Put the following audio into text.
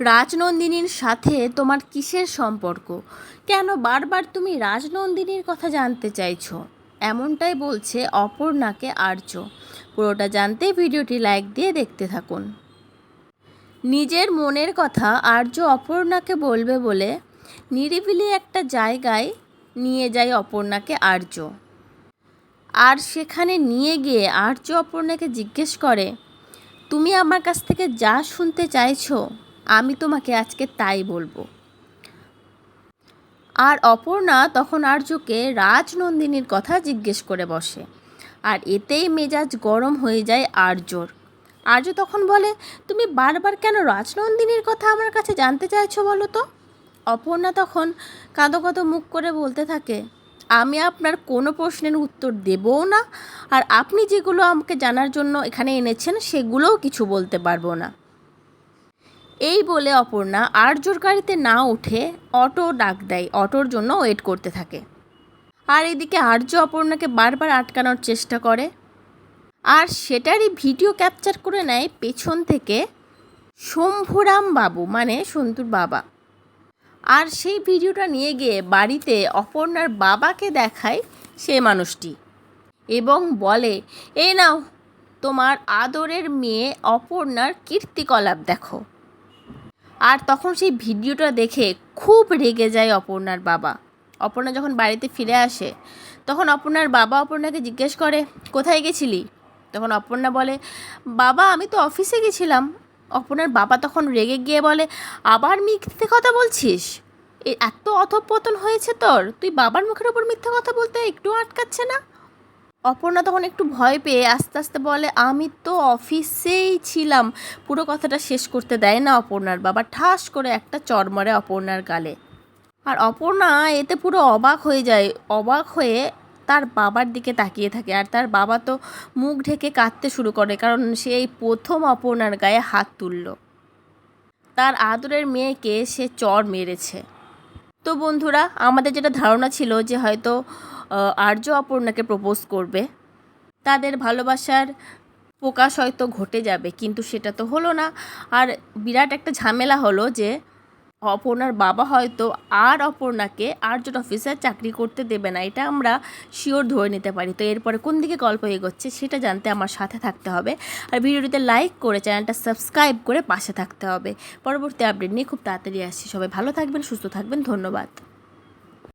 রাজনন্দিনীর সাথে তোমার কিসের সম্পর্ক? কেন বারবার তুমি রাজনন্দিনীর কথা জানতে চাইছো? এমনটাই বলছে অপর্ণাকে আর্য। পুরোটা জানতে ভিডিওটি লাইক দিয়ে দেখতে থাকুন। নিজের মনের কথা আর্য অপর্ণাকে বলবে বলে নিরিবিলি একটা জায়গায় নিয়ে যায় অপর্ণাকে আর্য। আর সেখানে নিয়ে গিয়ে আর্য অপর্ণাকে জিজ্ঞেস করে, তুমি আমার কাছ থেকে যা শুনতে চাইছো আমি তোমাকে আজকে তাই বলব। আর অপর্ণা তখন আর্যকে রাজনন্দিনীর কথা জিজ্ঞেস করে বসে। আর এতেই মেজাজ গরম হয়ে যায় আর্যর আর্য তখন বলে, তুমি বারবার কেন রাজনন্দিনীর কথা আমার কাছে জানতে চাইছো বলো তো? অপর্ণা তখন কাঁদো কাঁদো মুখ করে বলতে থাকে, আমি আপনার কোনো প্রশ্নের উত্তর দেবও না, আর আপনি যেগুলো আমাকে জানার জন্য এখানে এনেছেন সেগুলোও কিছু বলতে পারব না। এই বলে অপর্ণা আর্যর গাড়িতে না উঠে অটো ডাক দেয়, অটোর জন্য ওয়েট করতে থাকে। আর এদিকে আর্য অপর্ণাকে বারবার আটকানোর চেষ্টা করে। আর সেটারই ভিডিও ক্যাপচার করে নেয় পেছন থেকে শম্ভুরাম বাবু মানে সন্তুর বাবা। আর সেই ভিডিওটা নিয়ে গিয়ে বাড়িতে অপর্ণার বাবাকে দেখায় সে মানুষটি এবং বলে, এই নাও, তোমার আদরের মেয়ে অপর্ণার কীর্তিকলাপ দেখো। আর তখন সেই ভিডিওটা দেখে খুব রেগে যায় অপর্ণার বাবা। অপর্ণা যখন বাড়িতে ফিরে আসে, তখন অপর্ণার বাবা অপর্ণাকে জিজ্ঞেস করে, কোথায় গেছিলি? তখন অপর্ণা বলে, বাবা, আমি তো অফিসে গেছিলাম। অপর্ণার বাবা তখন রেগে গিয়ে বলে, আবার মিথ্যে কথা বলছিস? এত অধপতন হয়েছে তোর। তুই বাবার মুখের ওপর মিথ্যে কথা বলতে একটু আটকাচ্ছে না? অপর্ণা তখন একটু ভয় পেয়ে আস্তে আস্তে বলে, আমি তো অফিসেই ছিলাম। পুরো কথাটা শেষ করতে দেয় না অপর্ণার বাবা, ঠাস করে একটা চর মারে অপর্ণার গালে। আর অপর্ণা এতে পুরো অবাক হয়ে যায়, অবাক হয়ে তার বাবার দিকে তাকিয়ে থাকে। আর তার বাবা তো মুখ ঢেকে কাঁদতে শুরু করে, কারণ সে এই প্রথম অপর্ণার গায়ে হাত তুলল। তার আদরের মেয়েকে সে চর মেরেছে। তো বন্ধুরা, আমাদের যেটা ধারণা ছিল যে হয়তো আর্য অপর্ণাকে প্রপোজ করবে। তাদের ভালোবাসার প্রকাশ হয়তো ঘটে যাবে, কিন্তু সেটা তো হলো না। আর বিরাট একটা ঝামেলা হলো যে অপর্ণার বাবা হয়তো আর অপর্ণাকে আর্যট অফিসার চাকরি করতে দেবে না, এটা আমরা শিওর ধরে নিতে পারি। তো এরপরে কোন দিকে গল্প এগোচ্ছে সেটা জানতে আমার সাথে থাকতে হবে। আর ভিডিওটিতে লাইক করে চ্যানেলটা সাবস্ক্রাইব করে পাশে থাকতে হবে। পরবর্তী আপডেট নিয়ে খুব তাড়াতাড়ি আসছি। সবাই ভালো থাকবেন, সুস্থ থাকবেন, ধন্যবাদ।